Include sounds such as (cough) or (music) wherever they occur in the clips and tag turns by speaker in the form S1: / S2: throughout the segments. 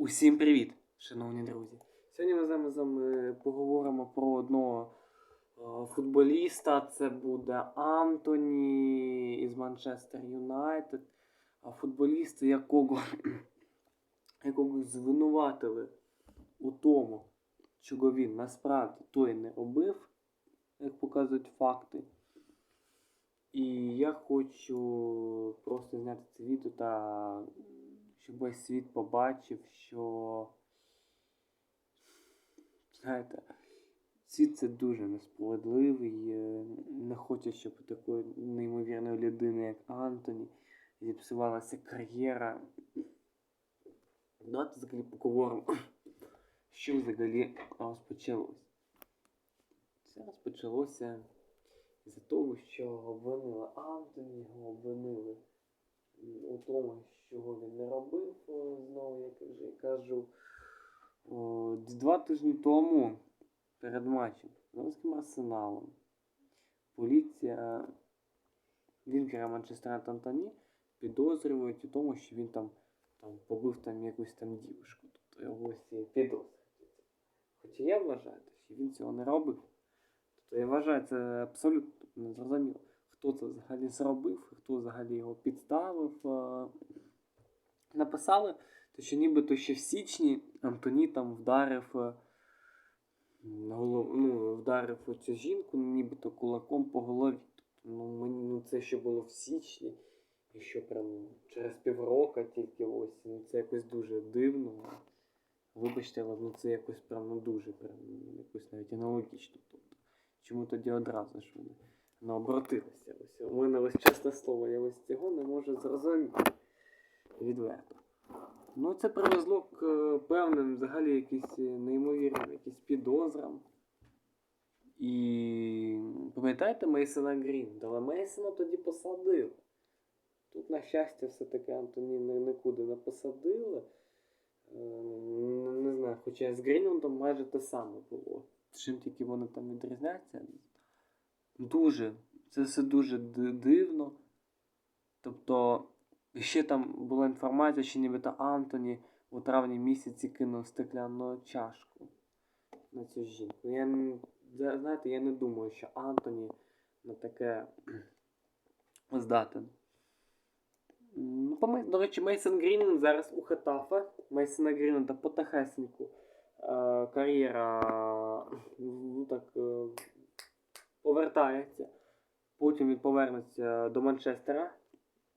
S1: Усім привіт, шановні друзі. Сьогодні ми з вами, з вами поговоримо про одного е, футболіста. Це буде Антоні із Манчестер Юнайтед. Футболіста, якого, (clears throat) якого звинуватили у тому, чого він насправді той не робив, як показують факти. І я хочу просто зняти це відео та щоб весь світ побачив, що. Знаєте, світ це дуже несправедливий. е, Не хоче, щоб такої неймовірної людини, як Антоні, зіпсувалася кар'єра. Давайте взагалі поговоримо, що взагалі розпочалось. Це розпочалося з-за того, що обвинили Антоні, його обвинили у тому, чого він не робив, о, знову, я кажу. Два тижні тому перед матчем з Лондонським арсеналом поліція Вінкера Манчестера Тантані підозрюють у тому, що він там, там побив там якусь там дівушку. Тобто його всі підозрюють. Хоча я вважаю, що він цього не робив. Тобто я вважаю, це абсолютно незрозуміло, хто це взагалі зробив, хто взагалі його підставив. Е, Написали, то що нібито ще в січні Антоні там вдарив е, ну, вдарив оцю жінку, нібито кулаком по голові. Тобто, ну, мені, ну, це ще було в січні, і що прям через півроку тільки ось. Ну, це якось дуже дивно. Вибачте, але ну, це якось прям ну, дуже прям якось навіть аналогічно. Тобто, чому тоді одразу ж вони обратилися? Ось у мене ось чесне слово, я ось цього не можу зрозуміти відверто. Ну, це привезло к е, певним взагалі якісь е, неймовірним якісь підозрам. І пам'ятаєте Мейсона Грін? Але Мейсона тоді посадили. Тут, на щастя, все-таки Антоніни нікуди не посадили. Е, Не, знаю, хоча з Грінландом майже те саме було. Чим тільки вони там відрізняються. Дуже. Це все дуже дивно. Тобто, ще там була інформація, що нібито Антоні у травні місяці кинув стеклянну чашку на цю жінку. Я, знаєте, я не думаю, що Антоні на таке (clears throat) здатен. Ну, До речі, Мейсон Грінленд зараз у Хетафе. Мейсона Грінленда потихесеньку е, кар'єра ну, так, повертається. Потім він повернеться до Манчестера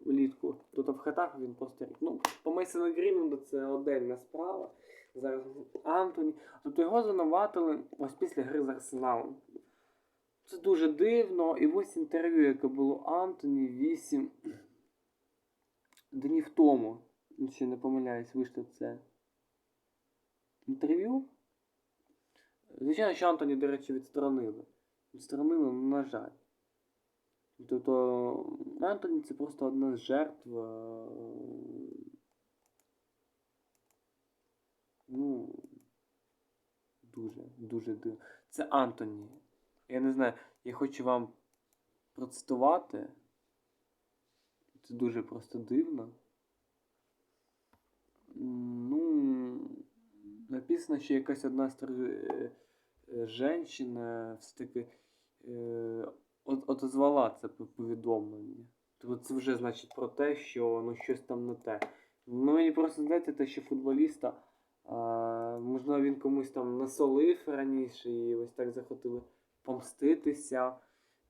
S1: влітку. Тут в Хетафе він просто. Ну, по Мейсону Грінленду це отдельна справа. Зараз Антоні. Тобто його звинуватили ось після гри з Арсеналом. Це дуже дивно. І ось інтерв'ю, яке було Антоні 8 днів тому. Якщо не помиляюсь, вийшло це інтерв'ю. Звичайно, що Антоні, до речі, відсторонили. Відсторонили, ну, на жаль. Тобто Антоні це просто одна з жертв. е, Ну, дуже, дуже дивно. Це Антоні. Я не знаю, я хочу вам процитувати. Це дуже просто дивно. Ну, написано, що якась одна з е, женщина все-таки е, отозвала це повідомлення. Тобто це вже значить про те, що ну, щось там не те. Ну, мені просто здається, те, що футболіста, а, можливо, він комусь там насолив раніше і ось так захотіли помститися.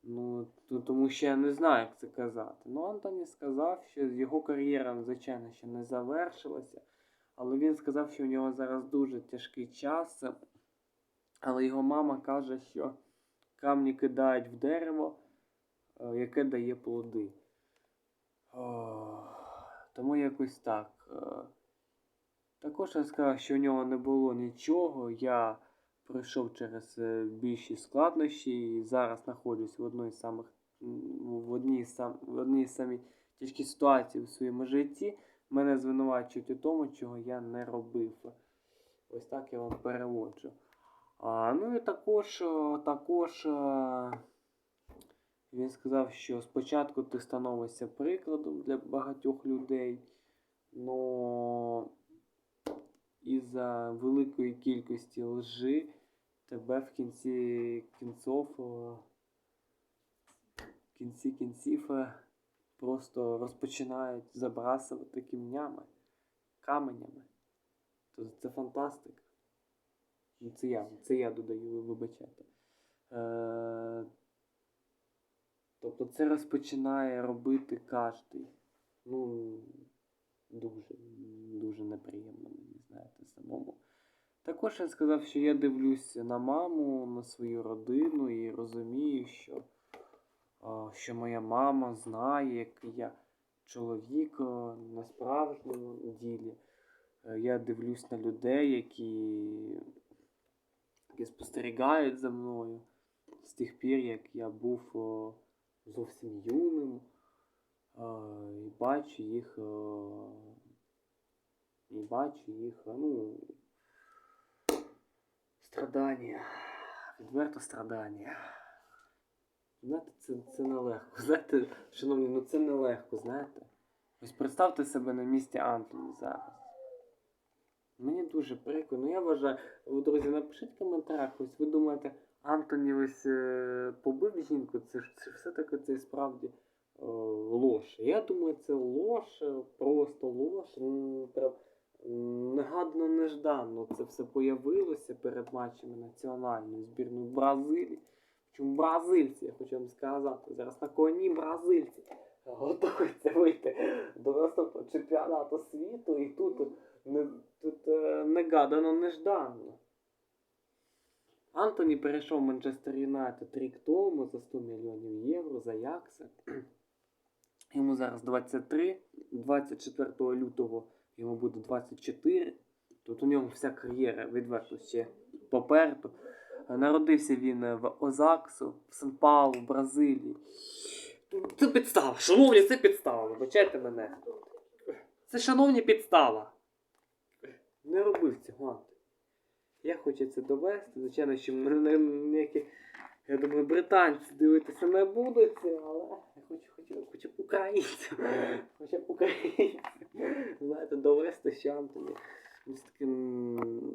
S1: Ну, то- тому що я не знаю, як це казати. Ну, Антоні сказав, що його кар'єра, звичайно, ще не завершилася. Але він сказав, що у нього зараз дуже тяжкий час. Але його мама каже, що камні кидають в дерево, е, яке дає плоди. О, Тому якось так. Е, Також я сказав, що у нього не було нічого. Я пройшов через е, більші складнощі і зараз знаходжусь в одній самих в одній сам в одній самій тяжкій ситуації в своєму житті. Мене звинувачують у тому, чого я не робив. Ось так я вам переводжу. А, ну і також, е, також е, він сказав, що спочатку ти становишся прикладом для багатьох людей. Но із-за великої кількості лжи тебе в кінці кінцов, е, в кінці кінців просто розпочинають забрасувати кімнями, каменями. То це фантастика. Це я, це я додаю, ви вибачайте. Е, тобто це розпочинає робити кожний. Ну, дуже, дуже неприємно мені, знаєте, самому. Також я сказав, що я дивлюся на маму, на свою родину і розумію, що, що моя мама знає, який я чоловік на справжньому ділі. Е, Я дивлюсь на людей, які, які спостерігають за мною з тих пір, як я був о, зовсім юним. А, І бачу їх. о, І бачу їх, ну, страдання. Відверто страдання. Знаєте, це, це нелегко. (laughs) Знаєте, шановні, ну це нелегко, знаєте. Ось представте себе на місці Антоні зараз. Мені дуже прикро. Ну я вважаю, друзі, напишіть в коментарях, ось ви думаєте, Антоні ось е, побив жінку, це ж це все-таки це справді е, лош. Я думаю, це лош, е, просто лош. м, прям, м, нежданно це все появилося перед матчами національної збірної Бразилії. Чому бразильці, я хочу вам сказати, зараз на коні бразильці готуються вийти до наступного чемпіонату світу і тут, не, тут е, негадано нежданно. Антоні перейшов в Манчестер Юнайтед рік тому за 100 мільйонів євро за Якса. (clears throat) Йому зараз 23, 24 лютого йому буде 24. Тут у нього вся кар'єра відверто ще попереду. Народився він в Озаксу, в Сан-Паулу, в Бразилії. Це підстава, шановні, це підстава, вибачайте мене. Це шановні підстава. Не робив цього. Антон. Я хочу це довести. Звичайно, що мене ніякі, я думаю, британці дивитися не будуть, але я хочу, хочу, хочу б українців. Хоча б українців. Знаєте, довести, що Антоні.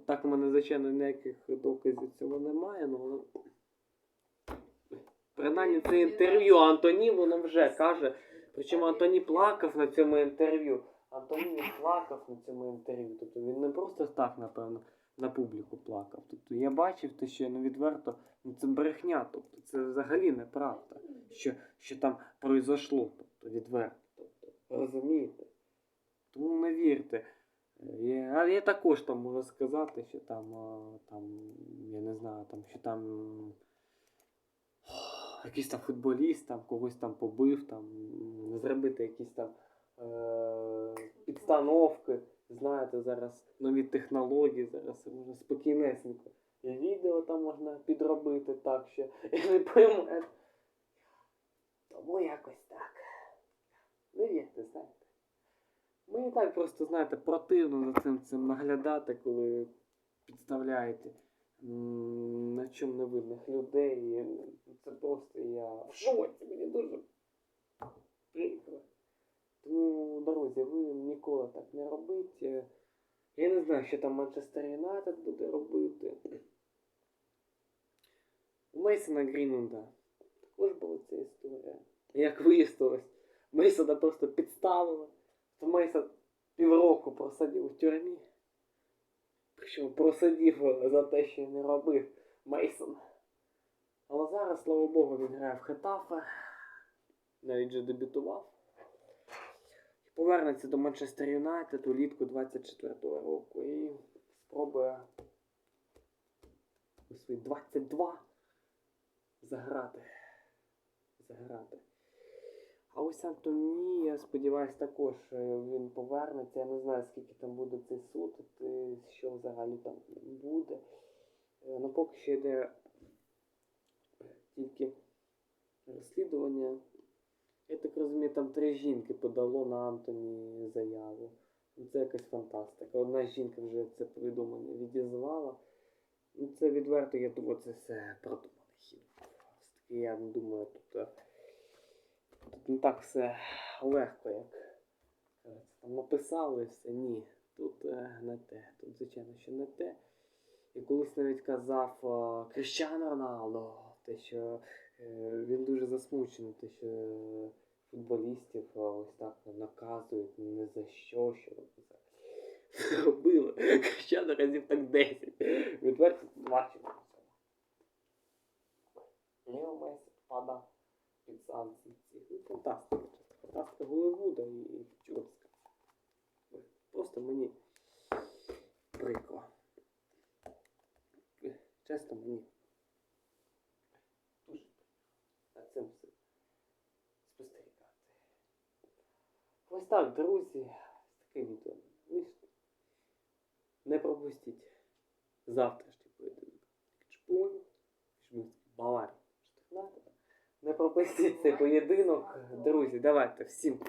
S1: Так у мене, звичайно, ніяких доказів цього немає, але. Принаймні це інтерв'ю Антоні, воно вже каже. Причому Антоні плакав на цьому інтерв'ю. Антоні плакав на цьому інтерв'ю. Тобто він не просто так, напевно, на публіку плакав. Тобто я бачив те, що ну, відверто, ну це брехня. Тобто це взагалі неправда, що, що там произошло. Тобто відверто. Тобто, розумієте? Тому не вірте. Е, Я, а я також там можу сказати, що там, а, там, я не знаю, там, що там якийсь там футболіст там когось там побив, там, зробити якісь там підстановки. Знаєте, зараз нові технології, зараз можна спокійнесенько. І відео там можна підробити так, що і (laughs) не поймете. Тому якось так. Не вірте, знаєте. Мені так просто, знаєте, противно за цим цим наглядати, коли підставляєте на чому невинних людей. Це просто я в шоці, мені дуже прикро. Тому, друзі, ви ніколи так не робіть. Е, Я не знаю, що там Манчестер Юнайтед буде робити. У Мейсона Грінланда також була ця історія. Як виявилось, Мейсона просто підставили. То Мейсон півроку просидів у тюрмі. Причому просидів за те, що не робив Мейсон. Але зараз, слава Богу, він грає в Хетафе. Навіть вже дебютував. Повернеться до Манчестер Юнайтед улітку 24-го року і спробує у свої 22 заграти. Заграти. А ось Антоні, я сподіваюся, також е, він повернеться. Я не знаю, скільки там буде цей суд, що взагалі там буде. Е, Ну поки що йде тільки розслідування. Так розумію, там три жінки подало на Антоні заяву. Ну, Це якась фантастика. Одна жінка вже це повідомлення відізвала. Ну, це відверто, я думаю, це все продуманий хід. Я думаю, тут, е, тут не так все легко, як там написали все. Ні. Тут е, не те. Тут, звичайно, що не те. І колись навіть казав е, Кріщано Роналдо, те, що він дуже засмучений, те, що футболістів ось так наказують ні за що, що (laughs) вони це робили. Кріщано разів так 10. Відверто бачимо. Лео Месі впадав під санкції. Ну, фантастика. Фантастика Голливуда і, чудовська. Просто мені прикро. Чесно, мені дуже прикро над цим всім спостерігати. Ось так, друзі, з таким відео вийшло. Не пропустіть завтрашній поєдинок. Чпунь, Шмінський Баварія. Не пропустіть цей поєдинок. Друзі, давайте всім.